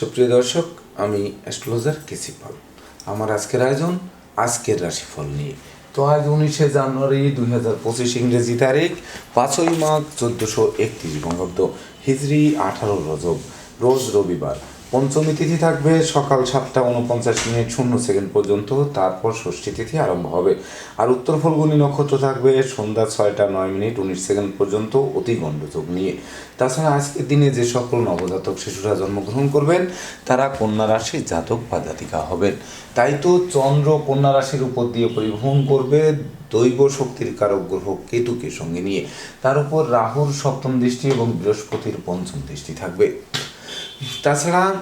সুপ্রিয় দর্শক, আমি অ্যাস্ট্রোলজার কেসি পাল। আমার আজকের আয়োজন, আজকের রাশিফল নিয়ে। তো আজ উনিশে জানুয়ারি দুই হাজার পঁচিশ ইংরেজি তারিখ, পাঁচই মাঘ চোদ্দোশো একত্রিশ বঙ্গাব্দ হিজড়ি আঠারো রজব, রোজ রবিবার। পঞ্চমী তিথি থাকবে, সকাল সাতটা উনপঞ্চাশ মিনিট শূন্য সেকেন্ড পর্যন্ত, তারপর ষষ্ঠী তিথি আরম্ভ হবে। আর উত্তর ফল্গুনী নক্ষত্র থাকবে, সন্ধ্যা ছয়টা নয় মিনিট উনিশ সেকেন্ড পর্যন্ত অতি গণ্ডযোগ নিয়ে। তাছাড়া আজকের দিনে যে সকল নবজাতক শিশুরা জন্মগ্রহণ করবেন, তারা কন্যা রাশির জাতক বা জাতিকা হবেন। তাই তো চন্দ্র কন্যা রাশির উপর দিয়ে পরিভ্রমণ করবে দৈব শক্তির কারক গ্রহ কেতুকে সঙ্গে নিয়ে। তার উপর রাহুর সপ্তম দৃষ্টি এবং বৃহস্পতির পঞ্চম দৃষ্টি থাকবে। তাছাড়া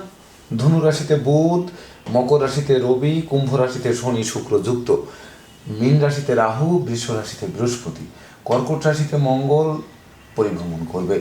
ধনু রাশিতে বুধ, মকর রাশিতে রবি, কুম্ভ রাশিতে শনি, শুক্র, যুক্ত। মীন রাশিতে রাহু, বৃষ রাশিতে বৃহস্পতি। কর্কট রাশিতে মঙ্গল পরিভ্রমণ করবে।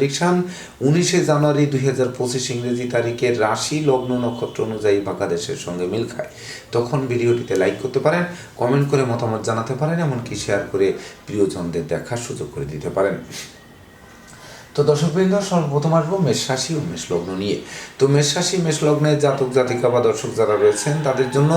প্রেডিকশন উনিশে জানুয়ারি দুই হাজার পঁচিশ ইংরেজি তারিখে রাশি লগ্ন নক্ষত্র অনুযায়ী বাংলাদেশের সঙ্গে মিল খায়। তখন ভিডিওটিতে লাইক করতে পারেন কমেন্ট করে মতামত জানাতে পারেন, এমনকি শেয়ার করে প্রিয়জনদের দেখার সুযোগ করে দিতে পারেন। তো দর্শকবৃন্দ, সর্বপ্রথম আসব মেষ রাশি ও মেষ লগ্ন নিয়ে। তো মেষ রাশি, মেষ লগ্নের জাতক, জাতিকা বা দর্শক যারা রয়েছেন, তাদের জন্য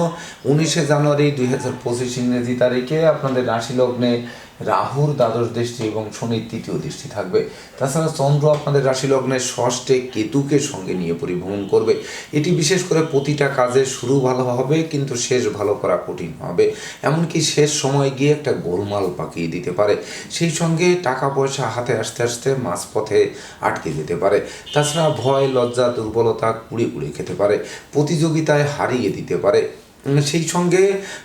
উনিশে জানুয়ারি দুই হাজার পঁচিশ ইংরেজি তারিখে আপনাদের রাশি লগ্নে রাহুর দ্বাদশ দৃষ্টি এবং শনির তৃতীয় দৃষ্টি থাকবে। তাছাড়া চন্দ্র আপনাদের রাশি লগ্নের ষষ্ঠে কেতুকে সঙ্গে নিয়ে পরিভ্রমণ করবে। এটি বিশেষ করে প্রতিটা কাজে শুরু ভালো হবে, কিন্তু শেষ ভালো করা কঠিন হবে। এমনকি শেষ সময় গিয়ে একটা গোলমাল পাকিয়ে দিতে পারে। সেই সঙ্গে টাকা পয়সা হাতে আসতে আসতে মাঝপথে আটকে যেতে পারে। তাছাড়া ভয়, লজ্জা, দুর্বলতা কুড়ি কুড়ি খেতে পারে। প্রতিযোগিতায় হারিয়ে দিতে পারে। সেই সঙ্গে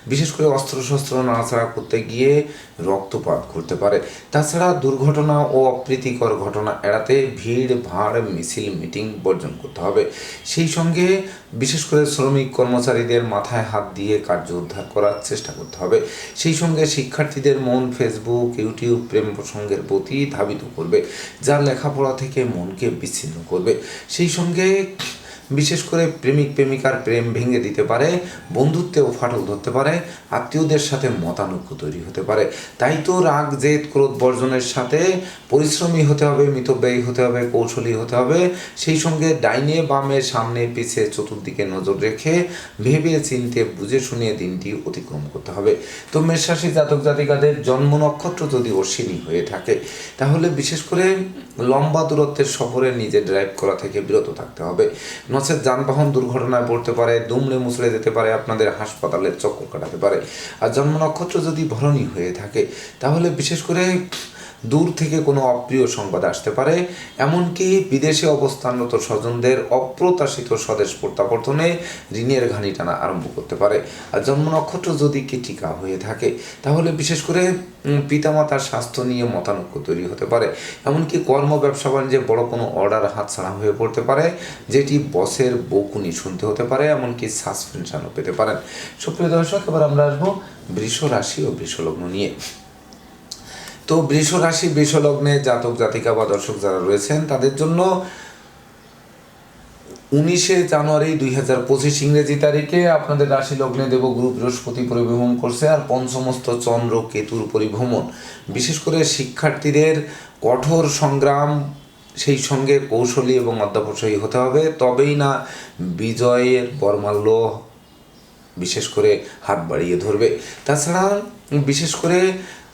বিশেষ করে অস্ত্রশস্ত্র নাড়াচাড়া করতে গিয়ে রক্তপাত করতে পারে। তাছাড়া দুর্ঘটনা ও অপ্রীতিকর ঘটনা এড়াতে ভিড়, ভাড়, মিছিল, মিটিং বর্জন করতে হবে। সেই সঙ্গে বিশেষ করে শ্রমিক কর্মচারীদের মাথায় হাত দিয়ে কার্য উদ্ধার করার চেষ্টা করতে হবে। সেই সঙ্গে শিক্ষার্থীদের মন ফেসবুক, ইউটিউব প্রেম প্রসঙ্গের প্রতি ধাবিত করবে, যা লেখাপড়া থেকে মনকে বিচ্ছিন্ন করবে। সেই সঙ্গে বিশেষ করে প্রেমিক প্রেমিকার প্রেম ভেঙে দিতে পারে, বন্ধুত্বেও ফাটল ধরতে পারে, আত্মীয়দের সাথে মতানৈক্য তৈরি হতে পারে। তাই তো রাগ, জেদ, ক্রোধ বর্জনের সাথে পরিশ্রমী হতে হবে, মিতব্যয়ী হতে হবে, কৌশলী হতে হবে। সেই সঙ্গে ডাইনে বামে সামনে পিছে চতুর্দিকে নজর রেখে ভেবে চিনতে, বুঝে শুনে দিনটি অতিক্রম করতে হবে। তো মেষরাশি জাতক জাতিকাদের জন্ম নক্ষত্র যদি অশ্বিনী হয়ে থাকে, তাহলে বিশেষ করে লম্বা দূরত্বের সফরে নিজে ড্রাইভ করা থেকে বিরত থাকতে হবে। নচেত যানবাহন দুর্ঘটনায় পড়তে পারে, দুমড়ে মুচড়ে যেতে পারে, আপনাদের হাসপাতালের চক্কর কাটাতে পারে। আর জন্ম নক্ষত্র যদি ভরণী হয়ে থাকে, তাহলে বিশেষ করে দূর থেকে কোনো অপ্রিয় সংবাদ আসতে পারে, এমনকি বিদেশে অবস্থানরত স্বজনদের অপ্রত্যাশিত স্বদেশ প্রত্যাবর্তনে ঋণের ঘানি টানা আরম্ভ করতে পারে। আর জন্ম নক্ষত্র যদি কীটিকা হয়ে থাকে, তাহলে বিশেষ করে পিতামাতার স্বাস্থ্য নিয়ে মতানৈক্য তৈরি হতে পারে। এমনকি কর্ম, ব্যবসা, বাণিজ্যে বড় কোনো অর্ডার হাতছাড়া হয়ে পড়তে পারে, যেটি বসের বকুনি শুনতে হতে পারে, এমনকি সাসপেনশনও পেতে পারেন। সুপ্রিয় দর্শক, এবার আমরা আসব বৃষ রাশি ও বৃষ লগ্ন নিয়ে। তো বৃষ রাশি, বৃষ লগ্নে জাতক, জাতিকা বা দর্শক যারা রয়েছেন, তাদের জন্য উনিশে জানুয়ারি দুই হাজার পঁচিশ ইংরেজি তারিখে আপনাদের রাশি লগ্নে দেব গুরু বৃহস্পতি পরিভ্রমণ করছে আর পঞ্চমস্ত চন্দ্র কেতুর পরিভ্রমণ। বিশেষ করে শিক্ষার্থীদের কঠোর সংগ্রাম, সেই সঙ্গে কৌশলী এবং অধ্যাবসায়ী হতে হবে। তবেই না বিজয়ের বর্মাল্য বিশেষ করে হাত বাড়িয়ে ধরবে। তাছাড়া বিশেষ করে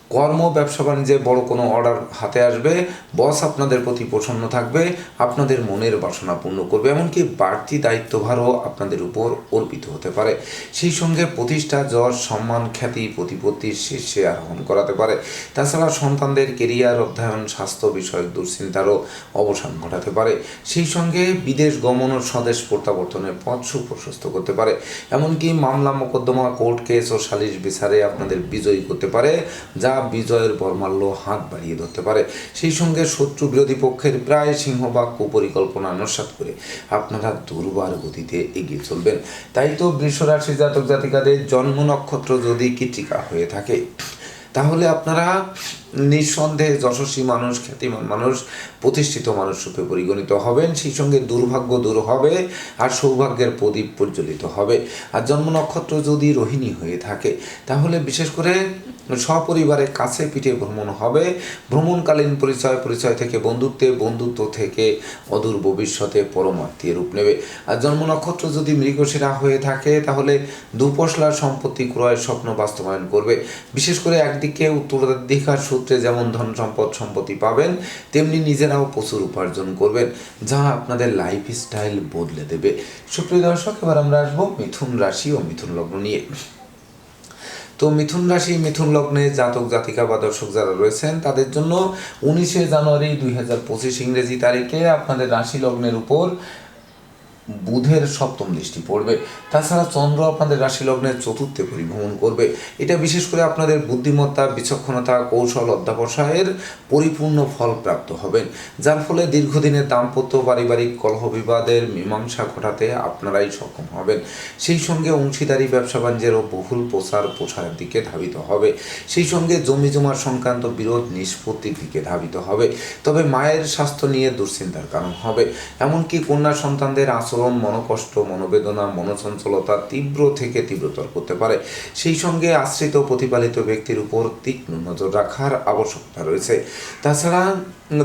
কর্ম, ব্যবসা বাণিজ্যে বড় কোনো অর্ডার হাতে আসবে। বস আপনাদের প্রতি প্রসন্ন থাকবে, আপনাদের মনের বাসনা পূর্ণ করবে, এমনকি বাড়তি দায়িত্বভারও আপনাদের উপর অর্পিত হতে পারে। সেই সঙ্গে প্রতিষ্ঠা, যশ, সম্মান, খ্যাতি প্রতিপত্তির শীর্ষে আরোহণ করাতে পারে। তাছাড়া সন্তানদের কেরিয়ার অধ্যয়ন, স্বাস্থ্য বিষয়ক দুশ্চিন্তারও অবসান ঘটাতে পারে। সেই সঙ্গে বিদেশ গমন ও স্বদেশ প্রত্যাবর্তনের পথ সুপ্রশস্ত করতে পারে। এমনকি মামলা, মোকদ্দমা, কোর্ট কেস ও সালিশ বিচারে আপনাদের বিজয়ী করতে পারে যা যা বিজয়ের বর্মাল্য হাত বাড়িয়ে ধরতে পারে। সেই সঙ্গে শত্রু বিরোধী পক্ষের প্রায় সিংহবাগ কুপরিকল্পনা নস্বাত করে আপনারা দুর্বার গতিতে এগিয়ে চলবেন। তাই তো বৃষরাশি জাতক জাতিকাদের জন্ম নক্ষত্র যদি কৃতিকা হয়ে থাকে, তাহলে আপনারা নিঃসন্দেহে যশস্বী মানুষ, খ্যাতিমান মানুষ প্রতিষ্ঠিত মানুষ রূপে পরিগণিত হবেন, সেই সঙ্গে দুর্ভাগ্য দূর হবে আর সৌভাগ্যের প্রদীপ প্রজ্বলিত হবে। আর জন্ম নক্ষত্র যদি রোহিণী হয়ে থাকে, তাহলে বিশেষ করে সপরিবারে কাছে পিঠে ভ্রমণ হবে। ভ্রমণকালীন পরিচয় পরিচয় থেকে বন্ধুত্বে, বন্ধুত্ব থেকে অদূর ভবিষ্যতে পরমাত্মীয় রূপ নেবে। আর জন্ম নক্ষত্র যদি মৃগশিরা হয়ে থাকে, তাহলে দুপশলার সম্পত্তি ক্রয়ের স্বপ্ন বাস্তবায়ন করবে। বিশেষ করে একদিকে উত্তরাধিকার সূত্রে যেমন ধন সম্পদ, সম্পত্তি পাবেন, তেমনি নিজেরাও প্রচুর উপার্জন করবেন, যা আপনাদের লাইফ স্টাইল বদলে দেবে। সুপ্রিয় দর্শক, এবার আমরা আসব মিথুন রাশি ও মিথুন লগ্ন নিয়ে। তো মিথুন রাশি, মিথুন লগ্নে জাতক, জাতিকা বা দর্শক যারা রয়েছেন, তাদের জন্য উনিশে জানুয়ারি দুই হাজার পঁচিশ ইংরেজি তারিখে আপনাদের রাশি লগ্নের উপর বুধের সপ্তম দৃষ্টি পড়বে। তাছাড়া চন্দ্র আপনাদের রাশি লগ্নের চতুর্থে পরিভ্রমণ করবে। এটা বিশেষ করে আপনাদের বুদ্ধিমত্তা, বিচক্ষণতা, কৌশল অধ্যাবসায়ের পরিপূর্ণ ফল প্রাপ্ত হবেন। যার ফলে দীর্ঘদিনের দাম্পত্য, পারিবারিক কলহ বিবাদের মীমাংসা ঘটাতে আপনারাই সক্ষম হবেন। সেই সঙ্গে অংশীদারি, ব্যবসা বাণিজ্যেরও বহুল প্রসার প্রসারের দিকে ধাবিত হবে। সেই সঙ্গে জমি জমার সংক্রান্ত বিরোধ নিষ্পত্তির দিকে ধাবিত হবে। তবে মায়ের স্বাস্থ্য নিয়ে দুশ্চিন্তার কারণ হবে। এমনকি কন্যা সন্তানদের আচরণ মনোকষ্ট, মনোবেদনা, মনোচঞ্চলতা তীব্র থেকে তীব্রতর করতে পারে। সেই সঙ্গে আশ্রিত প্রতিপালিত ব্যক্তির উপর তীক্ষ্ণ নজর রাখার আবশ্যকতা রয়েছে। তাছাড়া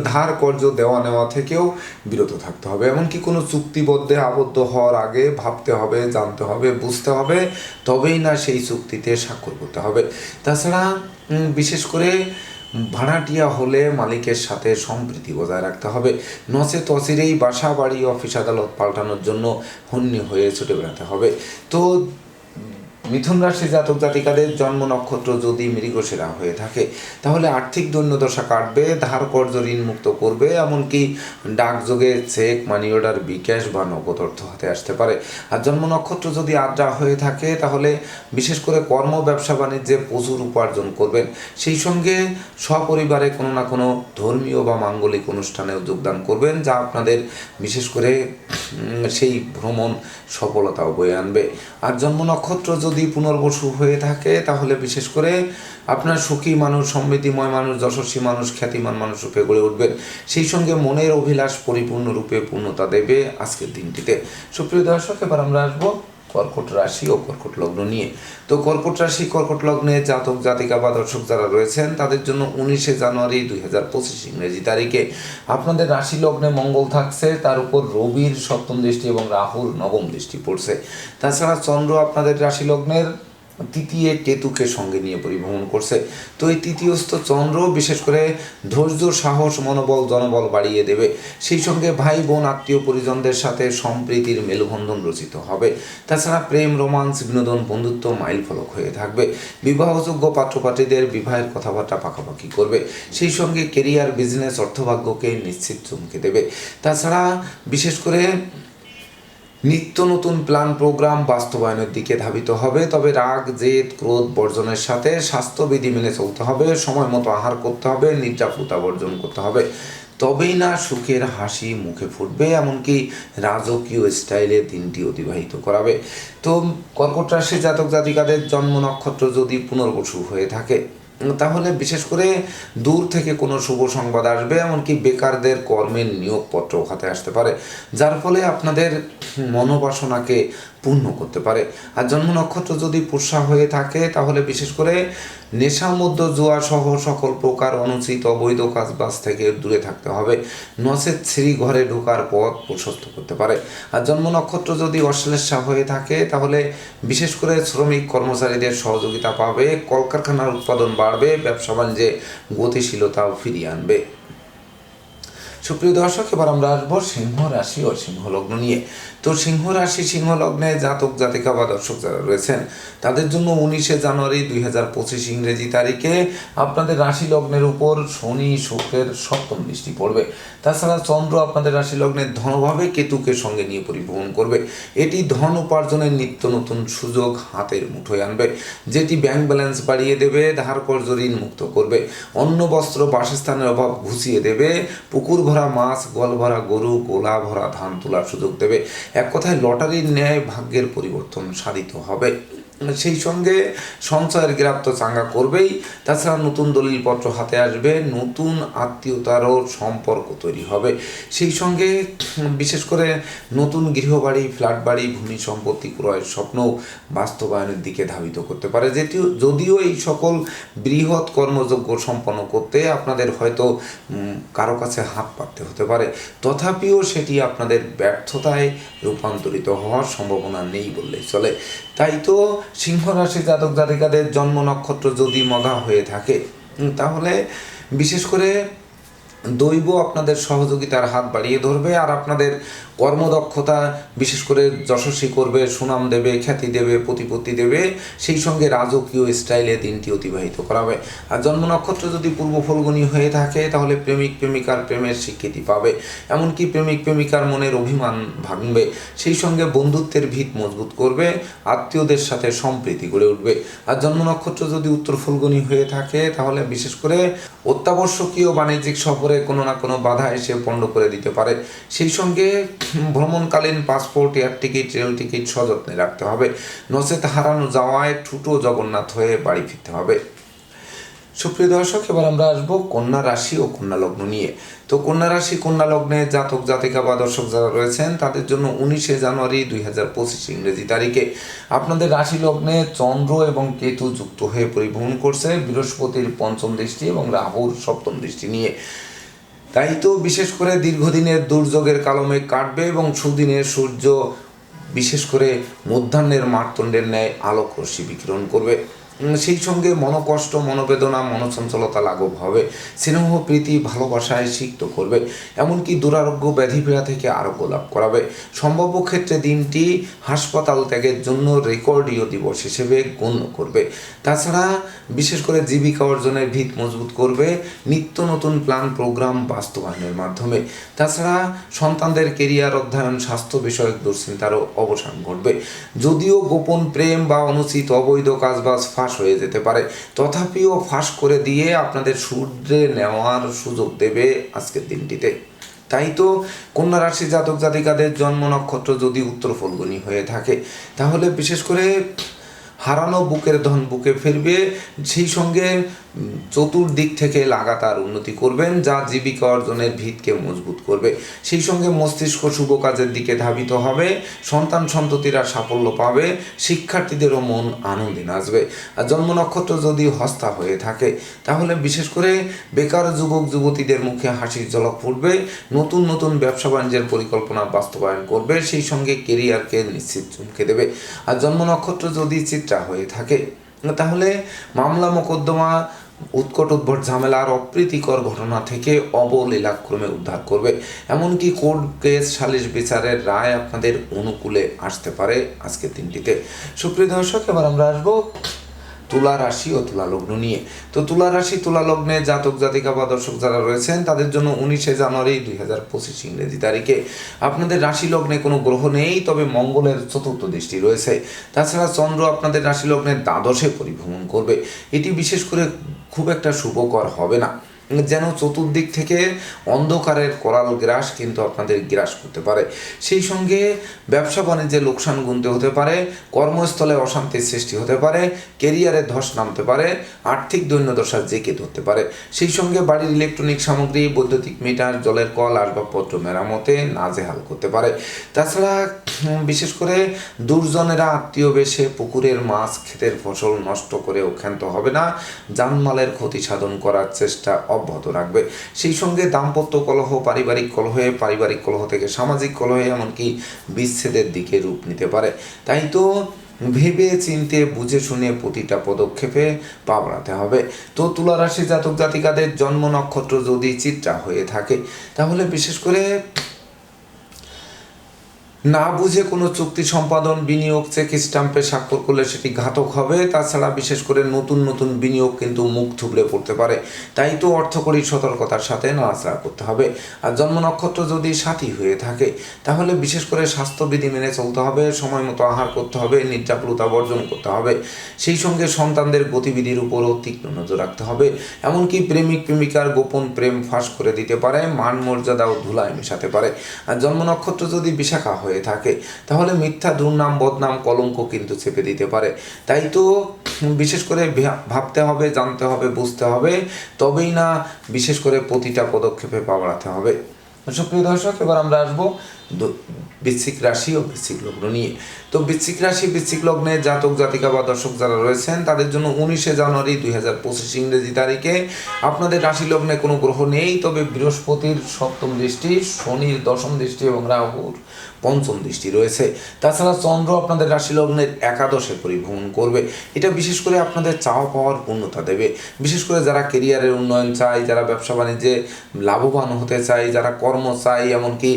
ধার কর্য দেওয়া নেওয়া থেকেও বিরত থাকতে হবে। এমনকি কোনো চুক্তিবদ্ধে আবদ্ধ হওয়ার আগে ভাবতে হবে, জানতে হবে, বুঝতে হবে, তবেই না সেই চুক্তিতে স্বাক্ষর করতে হবে। তাছাড়া বিশেষ করে ভাড়াটিয়া হলে মালিকের সাথে সম্প্রীতি বজায় রাখতে হবে। নচেত অচিরেই বাসা বাড়ি অফিস আদালত পাল্টানোর জন্য হন্যি হয়ে ছুটে বেড়াতে হবে। তো মিথুন রাশি জাতক জাতিকাদের জন্ম নক্ষত্র যদি মৃগশিরা হয়ে থাকে, তাহলে আর্থিক দৈন্যদশা কাটবে, ধার কর্য ঋণ মুক্ত করবে, এমনকি ডাকযোগে চেক মানি অর্ডার বিকাশ বা নগদ অর্থ হাতে আসতে পারে। আর জন্ম নক্ষত্র যদি আদ্রা হয়ে থাকে, তাহলে বিশেষ করে কর্ম, ব্যবসা, বাণিজ্যে প্রচুর উপার্জন করবেন। সেই সঙ্গে সপরিবারে কোনো না কোনো ধর্মীয় বা মাঙ্গলিক অনুষ্ঠানেও যোগদান করবেন, যা আপনাদের বিশেষ করে সেই ভ্রমণ সফলতাও বয়ে আনবে। আর জন্ম নক্ষত্র যদি পুনর্বসু হয়ে থাকে, তাহলে বিশেষ করে আপনার সুখী মানুষ, সমৃদ্ধিময় মানুষ, যশস্বী মানুষ, খ্যাতিমান মানুষ রূপে গড়ে উঠবেন সেই সঙ্গে মনের অভিলাষ পরিপূর্ণরূপে পূর্ণতা দেবে আজকের দিনটিতে। সুপ্রিয় দর্শক, এবার আমরা আসব কর্কট রাশি ও কর্কট লগ্ন নিয়ে। তো কর্কট রাশি, কর্কট লগ্নে জাতক, জাতিকা বা দর্শক যারা রয়েছেন, তাদের জন্য উনিশে জানুয়ারি দুই হাজার পঁচিশ ইংরেজি তারিখে। আপনাদের রাশি লগ্নে মঙ্গল থাকছে, তার উপর রবির সপ্তম দৃষ্টি এবং রাহুর নবম দৃষ্টি পড়ছে। তাছাড়া চন্দ্র আপনাদের রাশি লগ্নের তৃতীয় কেতুকে সঙ্গে নিয়ে পরিভ্রমণ করছে। তো এই তৃতীয়স্থ চন্দ্র বিশেষ করে ধৈর্য, সাহস, মনোবল, জনবল বাড়িয়ে দেবে। সেই সঙ্গে ভাই, বোন, আত্মীয় পরিজনদের সাথে সম্প্রীতির মেলবন্ধন রচিত হবে। তাছাড়া প্রেম, রোমান্স, বিনোদন, বন্ধুত্ব মাইল ফলক হয়ে থাকবে। বিবাহযোগ্য পাত্রপাত্রীদের বিবাহের কথাবার্তা পাকাপাকি করবে। সেই সঙ্গে কেরিয়ার বিজনেস অর্থভাগ্যকে নিশ্চিত চমকে দেবে। তাছাড়া বিশেষ করে নিত্য নতুন প্ল্যান প্রোগ্রাম বাস্তবায়নের দিকে ধাবিত হবে। তবে রাগ, জেদ, ক্রোধ বর্জনের সাথে স্বাস্থ্যবিধি মেনে চলতে হবে, সময় মতো আহার করতে হবে নির্যাপুতা বর্জন করতে হবে। তবেই না সুখের হাসি মুখে ফুটবে, এমনকি রাজকীয় স্টাইলে দিনটি অতিবাহিত করাবে। তো কর্কট রাশি জাতক জাতিকাদের জন্ম নক্ষত্র যদি পুনর্বসু হয়ে থাকে তাহলে বিশেষ করে দূর থেকে কোনো শুভ সংবাদ আসবে, এমনকি বেকারদের কর্মের নিয়োগপত্র হাতে আসতে পারে। যার ফলে আপনাদের মনোবাসনাকে পূর্ণ করতে পারে। আর জন্ম নক্ষত্র যদি পুষা হয়ে থাকে, তাহলে বিশেষ করে নেশা মধ্য জুয়া সহ সকল প্রকার অনুচিত অবৈধ কাজবাজ থেকে দূরে থাকতে হবে। নচেত শ্রী ঘরে ঢোকার পথ প্রশস্ত করতে পারে। আর জন্ম নক্ষত্র যদি অশ্লেষা হয়ে থাকে, তাহলে বিশেষ করে শ্রমিক কর্মচারীদের সহযোগিতা পাবে, কলকারখানার উৎপাদন বাড়বে, ব্যবসা বাণিজ্যে গতিশীলতাও ফিরিয়ে আনবে। সুপ্রিয় দর্শক, এবার আমরা আসব সিংহ রাশি ও সিংহ লগ্ন নিয়ে। তো সিংহ রাশি সিংহ লগ্নে জাতক, জাতিকা বা দর্শক যারা রয়েছেন, তাদের জন্য উনিশে জানুয়ারি দুই হাজার পঁচিশ ইংরেজি তারিখে আপনাদের রাশি লগ্নের উপর শনি, শুক্রের সপ্তম দৃষ্টি পড়বে। তাছাড়া চন্দ্র আপনাদের রাশি লগ্নের ধনভাবে কেতুকে সঙ্গে নিয়ে পরিবহন করবে। এটি ধন উপার্জনের নিত্য নতুন সুযোগ হাতের মুঠোয় আনবে, যেটি ব্যাংক ব্যালেন্স বাড়িয়ে দেবে, ধার কর্জ ঋণ মুক্ত করবে, অন্ন, বস্ত্র, বাসস্থানের অভাব ঘুষিয়ে দেবে, পুকুর ভরা মাছ, গোয়াল ভরা গরু, গোলা ভরা ধান তোলার সুযোগ দেবে। এক কথায় লটারির ন্যায় ভাগ্যের পরিবর্তন সাধিত হবে। সেই সঙ্গে সঞ্চয়ের গ্রাপ তো চাঙ্গা করবেই। তাছাড়া নতুন দলিলপত্র হাতে আসবে, নতুন আত্মীয়তারও সম্পর্ক তৈরি হবে। সেই সঙ্গে বিশেষ করে নতুন গৃহবাড়ি ফ্ল্যাট বাড়ি ভূমি সম্পত্তি ক্রয়ের স্বপ্ন বাস্তবায়নের দিকে ধাবিত করতে পারে। যেটিও, যদিও এই সকল বৃহৎ কর্মযোগ্য সম্পন্ন করতে আপনাদের হয়তো কারও কাছে হাত পাততে হতে পারে। তথাপিও সেটি আপনাদের ব্যর্থতায় রূপান্তরিত হওয়ার সম্ভাবনা নেই বললেই চলে। তাই তো সিংহ রাশি জাতক জাতিকাদের জন্ম নক্ষত্র যদি মগা হয়ে থাকে তাহলে বিশেষ করে দৈব আপনাদের সহযোগিতার হাত বাড়িয়ে ধরবে আর আপনাদের কর্মদক্ষতা, বিশেষ করে যশস্বী করবে, সুনাম দেবে, খ্যাতি দেবে, প্রতিপত্তি দেবে, সেই সঙ্গে রাজকীয় স্টাইলে দিনটি অতিবাহিত করাবে। আর জন্ম নক্ষত্র যদি পূর্ব ফলগুনি হয়ে থাকে, তাহলে প্রেমিক, প্রেমিকার প্রেমের স্বীকৃতি পাবে। এমনকি প্রেমিক, প্রেমিকার মনের অভিমান ভাঙবে। সেই সঙ্গে বন্ধুত্বের ভিত মজবুত করবে, আত্মীয়দের সাথে সম্প্রীতি গড়ে উঠবে। আর জন্ম নক্ষত্র যদি উত্তর ফুলগুনি হয়ে থাকে, তাহলে বিশেষ করে অত্যাবশ্যকীয় বাণিজ্যিক সফরে কোনো না কোনো বাধা এসে পণ্ড করে দিতে পারে। সেই সঙ্গে ভ্রমণকালীন passport, air ticket, rail ticket সযত্নে রাখতে হবে। নচেত হারানো যাওয়ায় ঠুটো জগন্নাথ হয়ে বাড়ি ফিরতে হবে। সুপ্রিয় দর্শক, এবার আমরা আসব কন্যা রাশি ও কন্যা লগ্ন নিয়ে। তো কন্যা রাশি, কন্যা লগ্নে জাতক, জাতিকা বা দর্শক যারা রয়েছেন, তাদের জন্য উনিশে জানুয়ারি দুই হাজার পঁচিশ ইংরেজি তারিখে আপনাদের রাশি লগ্নে চন্দ্র এবং কেতু যুক্ত হয়ে পরিবহন করছে। বৃহস্পতির পঞ্চম দৃষ্টি এবং রাহুর সপ্তম দৃষ্টি নিয়ে। তাই তো বিশেষ করে দীর্ঘদিনের দুর্যোগের কালমে কাটবে এবং সুদিনের সূর্য বিশেষ করে মধ্যাহ্নের মারতণ্ডের ন্যায় আলোক রশ্মি বিকিরণ করবে। সেই সঙ্গে মনোকষ্ট, মনোবেদনা, মনোচঞ্চলতা লাঘব হবে। স্নেহ, প্রীতি, ভালোবাসায় সিক্ত করবে। এমনকি দুরারোগ্য ব্যাধিপীড়া থেকে আরোগ্য লাভ করাবে। সম্ভাব্য ক্ষেত্রে দিনটি হাসপাতাল ত্যাগের জন্য রেকর্ডীয় দিবস হিসেবে গণ্য করবে। তাছাড়া বিশেষ করে জীবিকা অর্জনের ভিত মজবুত করবে। নিত্য নতুন প্ল্যান, প্রোগ্রাম বাস্তবায়নের মাধ্যমে। তাছাড়া সন্তানদের কেরিয়ার অধ্যয়ন, স্বাস্থ্য বিষয়ক দুশ্চিন্তারও অবসান ঘটবে। যদিও গোপন প্রেম বা অনুচিত অবৈধ কাজবাজ ফাঁস হয়ে যেতে পারে। তথাপিও ফাঁস করে দিয়ে আপনাদের সূর্যে নেওয়ার সুযোগ দেবে আজকের দিনটিতে। তাই তো কন্যা রাশি জাতক জাতিকাদের জন্ম নক্ষত্র যদি উত্তর ফলগুনি হয়ে থাকে, তাহলে বিশেষ করে হারানো বুকের ধন বুকে ফিরবে। সেই সঙ্গে চতুর্দিক থেকে লাগাতার উন্নতি করবেন, যা জীবিকা অর্জনের ভিতকে মজবুত করবে। সেই সঙ্গে মস্তিষ্ক শুভ কাজের দিকে ধাবিত হবে, সন্তান সন্ততিরা সাফল্য পাবে, শিক্ষার্থীদেরও মন আনন্দে নাচবে। আর জন্ম নক্ষত্র যদি হস্তা হয়ে থাকে, তাহলে বিশেষ করে বেকার যুবক, যুবতীদের মুখে হাসির ঝলক ফুটবে, নতুন নতুন ব্যবসা বাণিজ্যের পরিকল্পনা বাস্তবায়ন করবে, সেই সঙ্গে কেরিয়ারকে নিশ্চিত চমকে দেবে। আর জন্ম নক্ষত্র যদি চিত্রা হয়ে থাকে, তাহলে মামলা মোকদ্দমা উৎকট উদ্ভট ঝামেলা আর অপ্রীতিকর ঘটনা থেকে অবলীলাক্রমে উদ্ধার করবে। এমনকি কোর্ট কেস, সালিশ বিচারের রায় আপনাদের অনুকূলে আসতে পারে আজকে দিনটিতে। সুপ্রিয় দর্শক, এবার আমরা আসব তুলা রাশি ও তুলা লগ্ন নিয়ে। তো তুলা রাশি, তুলা লগ্নে জাতক, জাতিকা বা দর্শক যারা রয়েছেন, তাদের জন্য উনিশে জানুয়ারি দুই হাজার পঁচিশ ইংরেজি তারিখে আপনাদের রাশি লগ্নে কোনো গ্রহ নেই, তবে মঙ্গলের চতুর্থ দৃষ্টি রয়েছে। তাছাড়া চন্দ্র আপনাদের রাশি লগ্নের দ্বাদশে পরিভ্রমণ করবে। এটি বিশেষ করে খুব একটা শুভকর হবে না। যেন চতুর্দিক থেকে অন্ধকারের করাল গ্রাস কিন্তু আপনাদের গ্রাস করতে পারে। সেই সঙ্গে ব্যবসা বাণিজ্যে লোকসান গুনতে হতে পারে, কর্মস্থলে অশান্তির সৃষ্টি হতে পারে কেরিয়ারে ধস নামতে পারে, আর্থিক দৈন্যদশা জেকে ধরতে পারে। সেই সঙ্গে বাড়ির ইলেকট্রনিক সামগ্রী, বৈদ্যুতিক মিটার, জলের কল, আসবাবপত্র মেরামতে নাজেহাল করতে পারে। তাছাড়া বিশেষ করে দুর্জনেরা আত্মীয় বেশে পুকুরের মাছ, ক্ষেতের ফসল নষ্ট করে ক্ষান্ত হবে না। জানমালের ক্ষতি সাধন করার চেষ্টা অব্যাহত রাখবে। সেই সঙ্গে দাম্পত্য কলহ, পারিবারিক কলহে, পারিবারিক কলহ থেকে সামাজিক কলহে, এমনকি বিচ্ছেদের দিকে রূপ নিতে পারে। তাই তো ভেবে, চিনতে, বুঝে শুনে প্রতিটা পদক্ষেপে পা হবে। তো তুলারাশি জাতক জাতিকাদের জন্ম নক্ষত্র যদি চিত্রা হয়ে থাকে, তাহলে বিশেষ করে না বুঝে কোনো চুক্তি সম্পাদন, বিনিয়োগ চেক স্টাম্পে স্বাক্ষর করলে সেটি ঘাতক হবে, তাছাড়া বিশেষ করে নতুন নতুন বিনিয়োগ কিন্তু মুখ থুবড়ে পড়তে পারে। তাই তো অর্থকরী সতর্কতার সাথে নাড়াচাড়া করতে হবে। আর জন্ম নক্ষত্র যদি সাথী হয়ে থাকে, তাহলে বিশেষ করে স্বাস্থ্যবিধি মেনে চলতে হবে, সময় মতো আহার করতে হবে নির্যাপলতা বর্জন করতে হবে। সেই সঙ্গে সন্তানদের গতিবিধির উপরও তীক্ষ্ণ নজর রাখতে হবে। এমনকি প্রেমিক, প্রেমিকার গোপন প্রেম ফাঁস করে দিতে পারে, মান মর্যাদা ও ধুলায় মেশাতে পারে। আর জন্ম নক্ষত্র যদি বিশাখা হয়ে থাকে। তাহলে মিথ্যা, দুর্নাম, বদনাম, কলঙ্ক কিন্তু চেপে দিতে পারে। তাই তো বিশেষ করে ভাবতে হবে, জানতে হবে, বুঝতে হবে। তবেই না বিশেষ করে প্রতিটা পদক্ষেপে পা বাড়াতে হবে। সুপ্রিয় দর্শক, এবার আমরা আসব বৃশ্চিক রাশি ও বৃশ্চিক লগ্ন নিয়ে। তো বৃশ্চিক রাশি, বৃশ্চিক লগ্নে জাতক, জাতিকা বা দর্শক যারা রয়েছেন, তাদের জন্য উনিশে জানুয়ারি দুই হাজার পঁচিশ ইংরেজি তারিখে আপনাদের রাশি লগ্নে কোনো গ্রহ নেই। তবে বৃহস্পতির সপ্তম দৃষ্টি, শনির দশম দৃষ্টি এবং রাহুর পঞ্চম দৃষ্টি রয়েছে। তাছাড়া চন্দ্র আপনাদের রাশি লগ্নের একাদশে পরিভ্রমণ করবে। এটা বিশেষ করে আপনাদের চাওয়া পাওয়ার পূর্ণতা দেবে। বিশেষ করে যারা কেরিয়ারের উন্নয়ন চায়, যারা ব্যবসা বাণিজ্যে লাভবান হতে চায়, যারা কর্ম চায়, এমনকি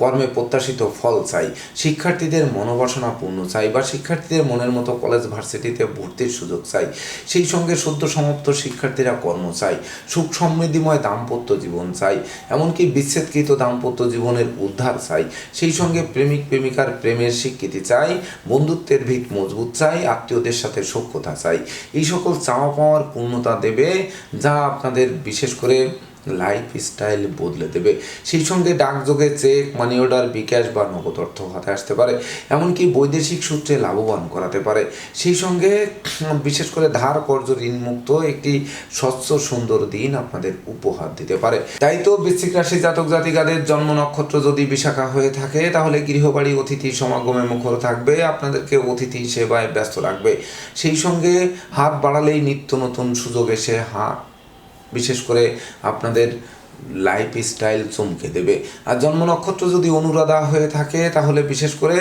কর্মে প্রত্যাশিত ফল চাই শিক্ষার্থীদের মনোবাসনা পূর্ণ চাই বা শিক্ষার্থীদের মনের মতো কলেজ ভার্সিটিতে ভর্তির সুযোগ চাই সেই সঙ্গে সদ্য সমাপ্ত শিক্ষার্থীরা কর্ম চাই সুখ সমৃদ্ধিময় দাম্পত্য জীবন চাই এমনকি বিচ্ছেদকৃত দাম্পত্য জীবনের উদ্ধার চাই সেই সঙ্গে প্রেমিক, প্রেমিকার প্রেমের স্বীকৃতি চাই, বন্ধুত্বের ভিত মজবুত চাই, আত্মীয়দের সাথে সক্ষতা চাই। এই সকল চাওয়া পাওয়ার পূর্ণতা দেবে যা আপনাদের, বিশেষ করে লাইফ স্টাইল বদলে দেবে। সেই সঙ্গে ডাকযোগে চেক মানি অর্ডার বিকাশ বা নগদ অর্থ হাতে আসতে পারে, এমনকি বৈদেশিক সূত্রে লাভবান করাতে পারে। সেই সঙ্গে বিশেষ করে ধার কর্য ঋণমুক্ত একটি স্বচ্ছ সুন্দর দিন আপনাদের উপহার দিতে পারে। তাই তো বৃশ্চিক রাশি জাতক জাতিকাদের জন্ম নক্ষত্র যদি বিশাখা হয়ে থাকে, তাহলে গৃহবাড়ি, অতিথি সমাগমে মুখর থাকবে, আপনাদেরকে অতিথি সেবায় ব্যস্ত রাখবে। সেই সঙ্গে হাত বাড়ালেই নিত্য নতুন সুযোগ এসে হাত বিশেষ করে আপনাদের লাইফ স্টাইল চমকে দেবে। আর জন্ম নক্ষত্র যদি অনুরাধা হয়ে থাকে, তাহলে বিশেষ করে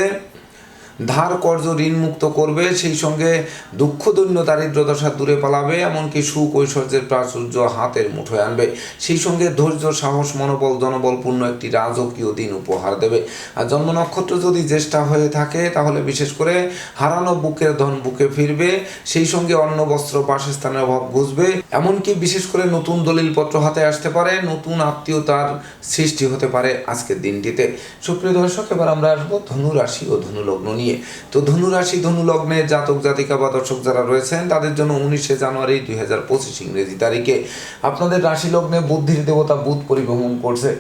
ধার কর্য ঋণ মুক্ত করবে, সেই সঙ্গে দুঃখ, দৈন্য দারিদ্র দশা দূরে পালাবে, এমনকি সুখ, ঐশ্বর্যের প্রাচুর্য হাতের মুঠোয় আনবে। সেই সঙ্গে ধৈর্য, সাহস, মনোবল জনবলপূর্ণ একটি রাজকীয় দিন উপহার দেবে। আর জন্ম নক্ষত্র যদি জ্যেষ্ঠা হয়ে থাকে, তাহলে বিশেষ করে হারানো বুকের ধন বুকে ফিরবে, সেই সঙ্গে অন্ন, বস্ত্র, বাসস্থানের অভাব ঘুষবে, এমনকি বিশেষ করে নতুন দলিলপত্র হাতে আসতে পারে, নতুন আত্মীয়তার সৃষ্টি হতে পারে আজকের দিনটিতে। সুপ্রিয় দর্শক, এবার আমরা আসব ধনু রাশি ও ধনু লগ্ন নিয়ে। তো ধনুরাশি, ধনু লগ্নে জাতক, জাতিকা বা দর্শক যারা রয়েছেন, তাদের জন্য উনিশে জানুয়ারি দুই হাজার পঁচিশ ইংরেজি তারিখে আপনাদের রাশি লগ্নে বুদ্ধির দেবতা বুধ পরিভ্রমণ করছে।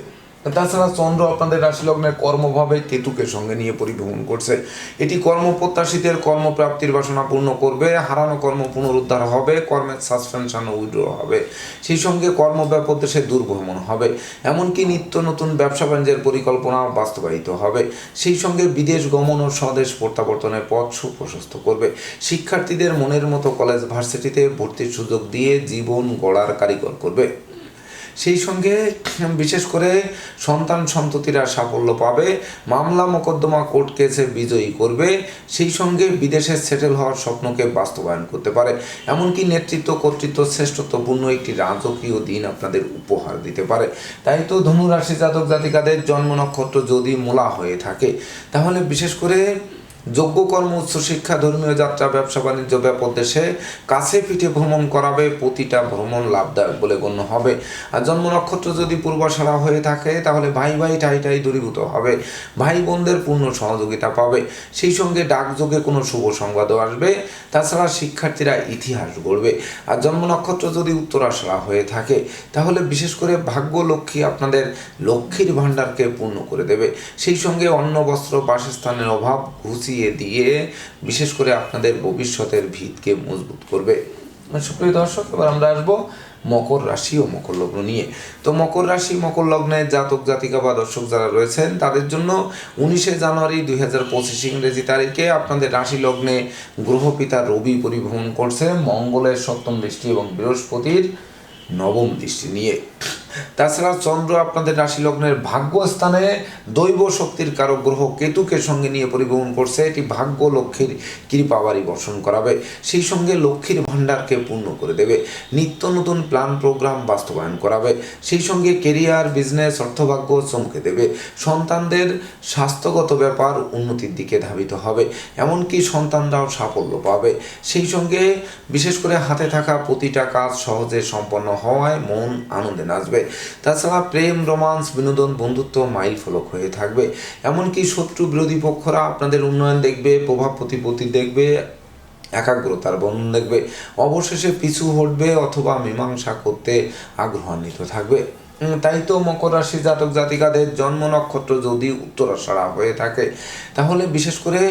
তাছাড়া চন্দ্র আপনাদের রাশি লগ্নের কর্মভাবে কেতুকে সঙ্গে নিয়ে পরিভ্রমণ করছে। এটি কর্মপ্রত্যাশীদের কর্মপ্রাপ্তির বাসনা পূর্ণ করবে, হারানো কর্ম পুনরুদ্ধার হবে, কর্মের সাসপেনশন উইড্র হবে। সেই সঙ্গে কর্মব্যাপক দেশে দুর্ভ্রমণ হবে। এমনকি নিত্য নতুন ব্যবসা বাণিজ্যের পরিকল্পনা বাস্তবায়িত হবে। সেই সঙ্গে বিদেশ গমন ও স্বদেশ প্রত্যাবর্তনের পথ সুপ্রশস্ত করবে। শিক্ষার্থীদের মনের মতো কলেজ ভার্সিটিতে ভর্তির সুযোগ দিয়ে জীবন গড়ার কারিগর করবে। সেই সঙ্গে বিশেষ করে সন্তান সন্ততিরা সাফল্য পাবে, মামলা মোকদ্দমা কোর্ট কেসে বিজয়ী করবে, সেই সঙ্গে বিদেশে সেটেল হওয়ার স্বপ্নকে বাস্তবায়ন করতে পারে। এমনকি নেতৃত্ব, কর্তৃত্ব শ্রেষ্ঠত্বপূর্ণ একটি রাজকীয় দিন আপনাদের উপহার দিতে পারে। তাই তো ধনুরাশি জাতক জাতিকাদের জন্ম নক্ষত্র যদি মোলা হয়ে থাকে, তাহলে বিশেষ করে যোগ্য কর্ম উচ্চশিক্ষা ধর্মীয় যাত্রা, ব্যবসা, বাণিজ্য, ব্যাপক দেশে কাছে পিঠে ভ্রমণ করাবে, প্রতিটা ভ্রমণ লাভদায়ক বলে গণ্য হবে। আর জন্ম নক্ষত্র যদি পূর্বাশারা হয়ে থাকে, তাহলে ভাই ভাই, ঠাই ঠাই দূরীভূত হবে। ভাই বোনদের পূর্ণ সহযোগিতা পাবে। সেই সঙ্গে ডাকযোগে কোনো শুভ সংবাদও আসবে। তাছাড়া শিক্ষার্থীরা ইতিহাস গড়বে। আর জন্ম নক্ষত্র যদি উত্তরাশারা হয়ে থাকে, তাহলে বিশেষ করে ভাগ্য লক্ষ্মী আপনাদের লক্ষ্মীর ভাণ্ডারকে পূর্ণ করে দেবে। সেই সঙ্গে অন্ন, বস্ত্র, বাসস্থানের অভাব ঘুচিয়ে দিয়ে বিশেষ করে আপনাদের ভবিষ্যতের ভিতকে মজবুত করবে। সুপ্রিয় দর্শক, এবার আমরা আসব মকর রাশি ও মকর লগ্ন নিয়ে। তো মকর রাশি, মকর লগ্নে জাতক, জাতিকা বা দর্শক যারা রয়েছেন, তাদের জন্য উনিশে জানুয়ারি দুই হাজার পঁচিশ ইংরেজি তারিখে আপনাদের রাশি লগ্নে গ্রহপিতা রবি পরিভ্রমণ করছে। মঙ্গলের সপ্তম দৃষ্টি এবং বৃহস্পতির নবম দৃষ্টি নিয়ে। তাছাড়া চন্দ্র আপনাদের রাশি লগ্নের ভাগ্য স্থানে দৈব শক্তির কারক গ্রহ কেতুকে সঙ্গে নিয়ে পরিবহন করছে। এটি ভাগ্য লক্ষ্মীর কৃপাবারি বর্ষণ করাবে। সেই সঙ্গে লক্ষ্মীর ভাণ্ডারকে পূর্ণ করে দেবে। নিত্য নতুন প্ল্যান, প্রোগ্রাম বাস্তবায়ন করাবে। সেই সঙ্গে কেরিয়ার, বিজনেস, অর্থভাগ্য চমকে দেবে। সন্তানদের স্বাস্থ্যগত ব্যাপার উন্নতির দিকে ধাবিত হবে। এমনকি সন্তানরাও সাফল্য পাবে। সেই সঙ্গে বিশেষ করে হাতে থাকা প্রতিটা কাজ সহজে সম্পন্ন হওয়ায় মন আনন্দে নাচবে। তাছাড়া প্রেম, রোমান্স, বিনোদন, বন্ধুত্ব মাইল ফলক হয়ে থাকবে। এমনকি শত্রু বিরোধী পক্ষরা আপনাদের উন্নয়ন দেখবে, প্রভাব প্রতিপত্তি দেখবে, একাগ্রতার বন্ধন দেখবে, অবশেষে পিছু হটবে অথবা মীমাংসা করতে আগ্রহান্বিত থাকবে। তাই তো মকর রাশি জাতক জাতিকাদের জন্ম নক্ষত্র যদি উত্তরাষাঢ়া হয়ে থাকে, তাহলে বিশেষ করে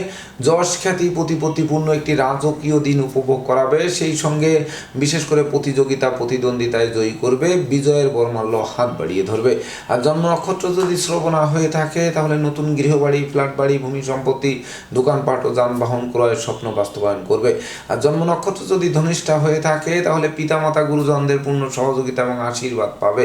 যশ খ্যাতি প্রতিপত্তিপূর্ণ একটি রাজকীয় দিন উপভোগ করাবে। সেই সঙ্গে বিশেষ করে প্রতিযোগিতা, প্রতিদ্বন্দ্বিতায় জয়ী করবে। বিজয়ের বর্মাল্য হাত বাড়িয়ে ধরবে। আর জন্ম নক্ষত্র যদি শ্রবণা হয়ে থাকে, তাহলে নতুন গৃহবাড়ি ফ্ল্যাট বাড়ি ভূমি সম্পত্তি, দোকানপাট ও যানবাহন ক্রয়ের স্বপ্ন বাস্তবায়ন করবে। আর জন্ম নক্ষত্র যদি ধনিষ্ঠা হয়ে থাকে, তাহলে পিতামাতা, গুরুজনদের পূর্ণ সহযোগিতা এবং আশীর্বাদ পাবে।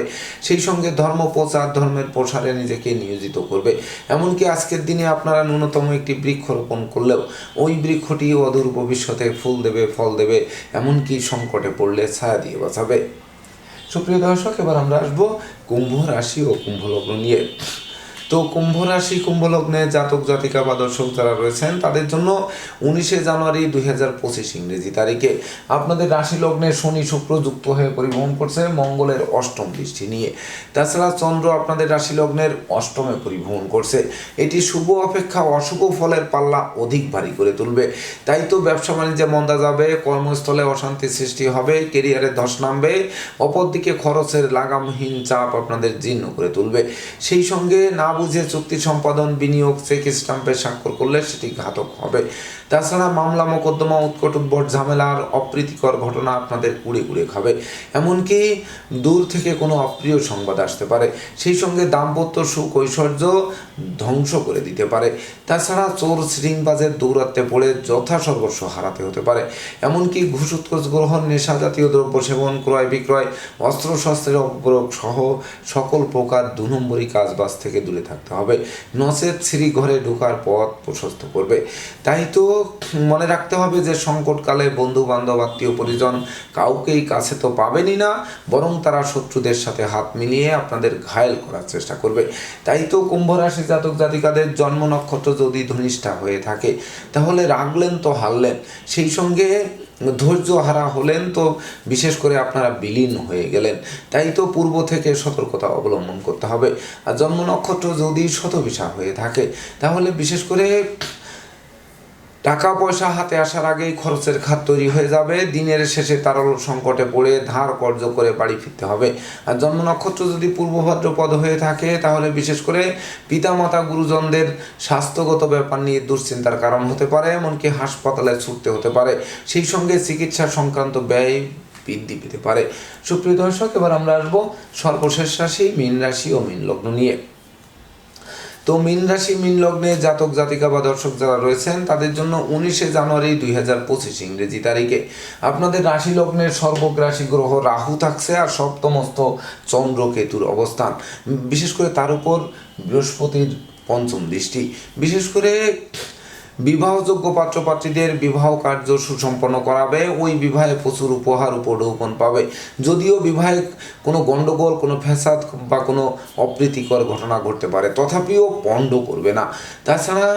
সেই সঙ্গে ধর্ম প্রচার, ধর্মের প্রসারে নিজেকে নিয়োজিত করবে। এমনকি আজকের দিনে আপনারা ন্যূনতম একটি বৃক্ষ রোপণ করলেও ওই বৃক্ষটি অদূর ভবিষ্যতে ফুল দেবে, ফল দেবে, এমনকি সংকটে পড়লে ছায়া দিয়ে বাঁচাবে। সুপ্রিয় দর্শক, এবার আমরা আসব কুম্ভ রাশি ও কুম্ভ লগ্ন নিয়ে। তো কুম্ভ রাশি কুম্ভ লগ্নে জাতক, জাতিকা বা দর্শক যারা রয়েছেন, তাদের জন্য উনিশে জানুয়ারি দুই হাজার পঁচিশ ইংরেজি তারিখে আপনাদের রাশি লগ্নে শনি শুক্র যুক্ত হয়ে পরিবহন করছে, মঙ্গলের অষ্টম দৃষ্টি নিয়ে। তাছাড়া চন্দ্র আপনাদের রাশি লগ্নের অষ্টমে পরিবহন করছে। এটি শুভ অপেক্ষা, অশুভ ফলের পাল্লা অধিক ভারী করে তুলবে। তাই তো ব্যবসা বাণিজ্যে মন্দা যাবে, কর্মস্থলে অশান্তি সৃষ্টি হবে, কেরিয়ারে ধস নামবে, অপরদিকে খরচের লাগামহীন চাপ আপনাদের জীর্ণ করে তুলবে। সেই সঙ্গে না বুঝে চুক্তি সম্পাদন বিনিয়োগ চেক স্টাম্পে স্বাক্ষর করলে সেটি ঘাতক হবে। তাছাড়া মামলা মোকদ্দমা, উৎকট উদ্ভট ঝামেলার অপ্রীতিকর ঘটনা আপনাদের উড়ে উড়ে খাবে। এমনকি দূর থেকে কোনো অপ্রিয় সংবাদ আসতে পারে। সেই সঙ্গে দাম্পত্য সুখ ঐশ্বর্য ধ্বংস করে দিতে পারে। তাছাড়া চোর শৃঙ্গবাজের দৌরাত্মে পড়ে যথাসর্বস্ব হারাতে হতে পারে। এমনকি ঘুষ উৎকোচ গ্রহণ নেশা জাতীয় দ্রব্য সেবন, ক্রয় বিক্রয়, অস্ত্রশস্ত্রের অপপ্রয়োগ সহ সকল প্রকার দু নম্বরী কাজবাজ থেকে দূরে থাকতে হবে। নচেত শ্রী ঘরে ঢোকার পথ প্রশস্ত করবে। তাই তো মনে রাখতে হবে যে সংকটকালে বন্ধু বান্ধব আত্মীয় পরিজন কাউকেই কাছে তো পাবেনই না, বরং তারা শত্রুদের সাথে হাত মিলিয়ে আপনাদের ঘায়েল করার চেষ্টা করবে। তাই তো কুম্ভ রাশি জাতক জাতিকাদের জন্ম নক্ষত্র যদি ধনিষ্ঠা হয়ে থাকে, তাহলে রাগলেন তো হারলেন। সেই সঙ্গে ধৈর্য হারা হলেন তো বিশেষ করে আপনারা বিলীন হয়ে গেলেন। তাই তো পূর্ব থেকে সতর্কতা অবলম্বন করতে হবে। আর জন্ম নক্ষত্র যদি শতবিশা হয়ে থাকে, তাহলে বিশেষ করে টাকা পয়সা হাতে আসার আগেই খরচের খাত তৈরি হয়ে যাবে। দিনের শেষে তারল সংকটে পড়ে ধার কর্য করে বাড়ি ফিরতে হবে। আর জন্ম নক্ষত্র যদি পূর্বভদ্র পদ হয়ে থাকে, তাহলে বিশেষ করে পিতামাতা, গুরুজনদের স্বাস্থ্যগত ব্যাপার নিয়ে দুশ্চিন্তার কারণ হতে পারে, এমনকি হাসপাতালে ছুটতে হতে পারে। সেই সঙ্গে চিকিৎসা সংক্রান্ত ব্যয় বৃদ্ধি পেতে পারে। সুপ্রিয় দর্শক, এবার আমরা আসব সর্বশেষ রাশি, মীন রাশি ও মীন লগ্ন নিয়ে। তো মিন রাশি, মীন লগ্নে জাতক, জাতিকা বা দর্শক যারা রয়েছেন, তাদের জন্য উনিশে জানুয়ারি দুই হাজার পঁচিশ ইংরেজি তারিখে। আপনাদের রাশি লগ্নের সর্বগ্রাসী গ্রহ রাহু থাকছে আর সপ্তমস্ত চন্দ্র কেতুর অবস্থান। বিশেষ করে তার উপর বৃহস্পতির পঞ্চম দৃষ্টি। বিশেষ করে বিবাহযোগ্য পাত্রপাত্রীদের বিবাহ কার্য সুসম্পন্ন করাবে, ওই বিবাহে প্রচুর উপহার উপঢৌকন পাবে। যদিও বিবাহে কোনো গণ্ডগোল, কোনো ফ্যাসাদ বা কোনো অপ্রীতিকর ঘটনা ঘটতে পারে, তথাপিও পণ্ড করবে না। তাছাড়া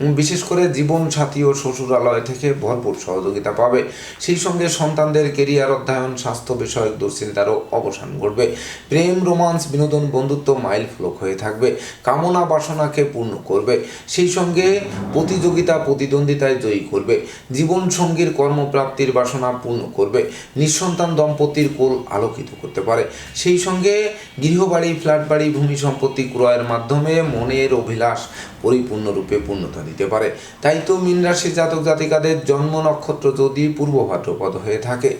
বিশেষ করে জীবন সাথী ও শ্বশুরালয় থেকে ভরপুর সহযোগিতা পাবে। সেই সঙ্গে সন্তানদের কেরিয়ার অধ্যয়ন, স্বাস্থ্য বিষয়ক দুশ্চিন্তারও অবসান ঘটবে। প্রেম রোমান্স বিনোদন, বন্ধুত্ব মাইল ফলক হয়ে থাকবে। কামনা, বাসনাকে পূর্ণ করবে। সেই সঙ্গে প্রতিযোগিতা, প্রতিদ্বন্দ্বিতায় জয়ী করবে। জীবন সঙ্গীর কর্মপ্রাপ্তির বাসনা পূর্ণ করবে। নিঃসন্তান দম্পতির কোল আলোকিত করতে পারে। সেই সঙ্গে গৃহবাড়ি ফ্ল্যাট বাড়ি ভূমি সম্পত্তি ক্রয়ের মাধ্যমে মনের অভিলাষ পরিপূর্ণরূপে পূর্ণতা দিতে পারে। তাই তো মীন রাশির জাতক জাতিকাদের জন্ম নক্ষত্র যদি পূর্ব ভাদ্রপদ হয়ে থাকে,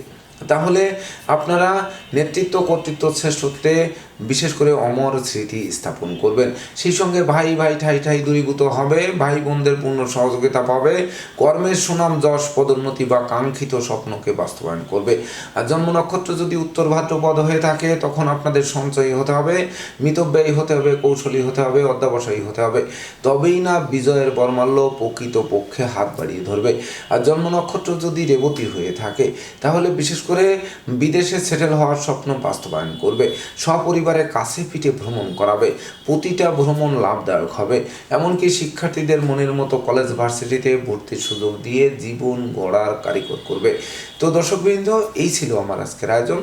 তাহলে আপনারা নেতৃত্ব কর্তৃত্ব শ্রেষ্ঠত্বে বিশেষ করে অমর স্মৃতি স্থাপন করবেন। সেই সঙ্গে ভাই ভাই, ঠাই ঠাই দূরীভূত হবে, ভাই বোনদের পূর্ণ সহযোগিতা পাবে, কর্মের সুনাম, যশ, পদোন্নতি বা কাঙ্ক্ষিত স্বপ্নকে বাস্তবায়ন করবে। আর জন্ম নক্ষত্র যদি উত্তর ভাদ্রপদ হয়ে থাকে, তখন আপনাদের সঞ্চয়ী হতে হবে, মিতব্যয়ী হতে হবে, কৌশলী হতে হবে, অধ্যাবসায়ী হতে হবে। তবেই না বিজয়ের বর্মাল্য প্রকৃত পক্ষে হাত বাড়িয়ে ধরবে। আর জন্ম নক্ষত্র যদি রেবতী হয়ে থাকে, তাহলে বিশেষ করে বিদেশে সেটেল হওয়ার স্বপ্ন বাস্তবায়ন করবে। সপরিবারে কাছে পিঠে ভ্রমণ করাবে। প্রতিটা ভ্রমণ লাভদায়ক হবে। এমনকি শিক্ষার্থীদের মনের মতো কলেজ ভার্সিটিতে ভর্তির সুযোগ দিয়ে জীবন গড়ার কারিগর করবে। তো দর্শকবৃন্দ, এই ছিল আমার আজকের আয়োজন।